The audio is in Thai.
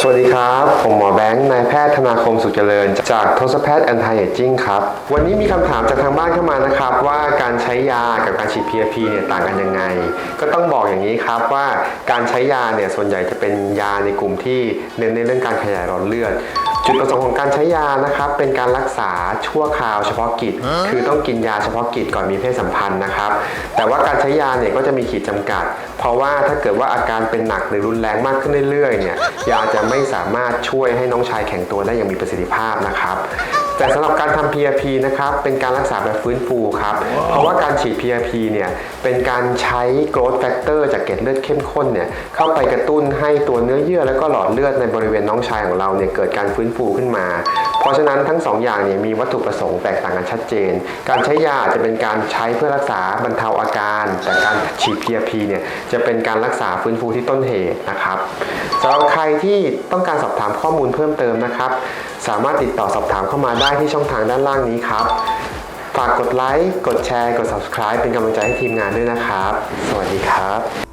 สวัสดีครับ ผมหมอแบงค์นายแพทย์ธนาคมสุขเจริญ จากทศแพทย์แอนตี้เอจิ้งครับ วันนี้มีคำถามจากทางบ้านเข้ามานะครับ ว่าการใช้ยากับการฉีด PRP เนี่ยต่างกันยังไง ก็ต้องบอกอย่างนี้ครับว่าการใช้ยาเนี่ยส่วนใหญ่จะเป็นยาในกลุ่มที่เน้นในเรื่องการขยายหลอดเลือด จุดประสงค์ของการใช้ยานะครับเป็นการรักษาชั่วคราวเฉพาะกิจ คือต้องกินยาเฉพาะกิจก่อนมีเพศสัมพันธ์นะครับ แต่ว่าการใช้ยาเนี่ยก็จะมีขีดจำกัด เพราะว่าถ้าเกิดว่าอาการเป็นหนักหรือรุนแรงมากขึ้นเรื่อยๆเนี่ยยาจะไม่สามารถช่วยให้น้องชายแข็งตัวได้อย่างมีประสิทธิภาพนะครับ แต่สำหรับการทำ PRP นะครับเป็นการรักษาแบบฟื้นฟูครับ เพราะว่าการฉีด PRP เนี่ยเป็นการใช้ growth factor จากเกล็ดเลือดเข้มข้นเนี่ยเข้าไปกระตุ้นให้ตัวเนื้อเยื่อและก็หลอดเลือดในบริเวณน้องชายของเราเนี่ยเกิดการฟื้นฟูขึ้นมา เพราะฉะนั้นทั้งสองอย่างเนี่ยมีวัตถุประสงค์แตกต่างกันชัดเจน การใช้ยาอาจจะเป็นการใช้เพื่อรักษาบรรเทาอาการ แต่การฉีด PRP เนี่ยจะเป็นการรักษาฟื้นฟูที่ต้นเหตุนะครับสำหรับใครที่ต้องการสอบถามข้อมูลเพิ่มเติมนะครับสามารถติดต่อสอบถามเข้ามาได้ที่ช่องทางด้านล่างนี้ครับ ฝากกดไลค์ กดแชร์ กด subscribe เป็นกำลังใจให้ทีมงานด้วยนะครับ สวัสดีครับ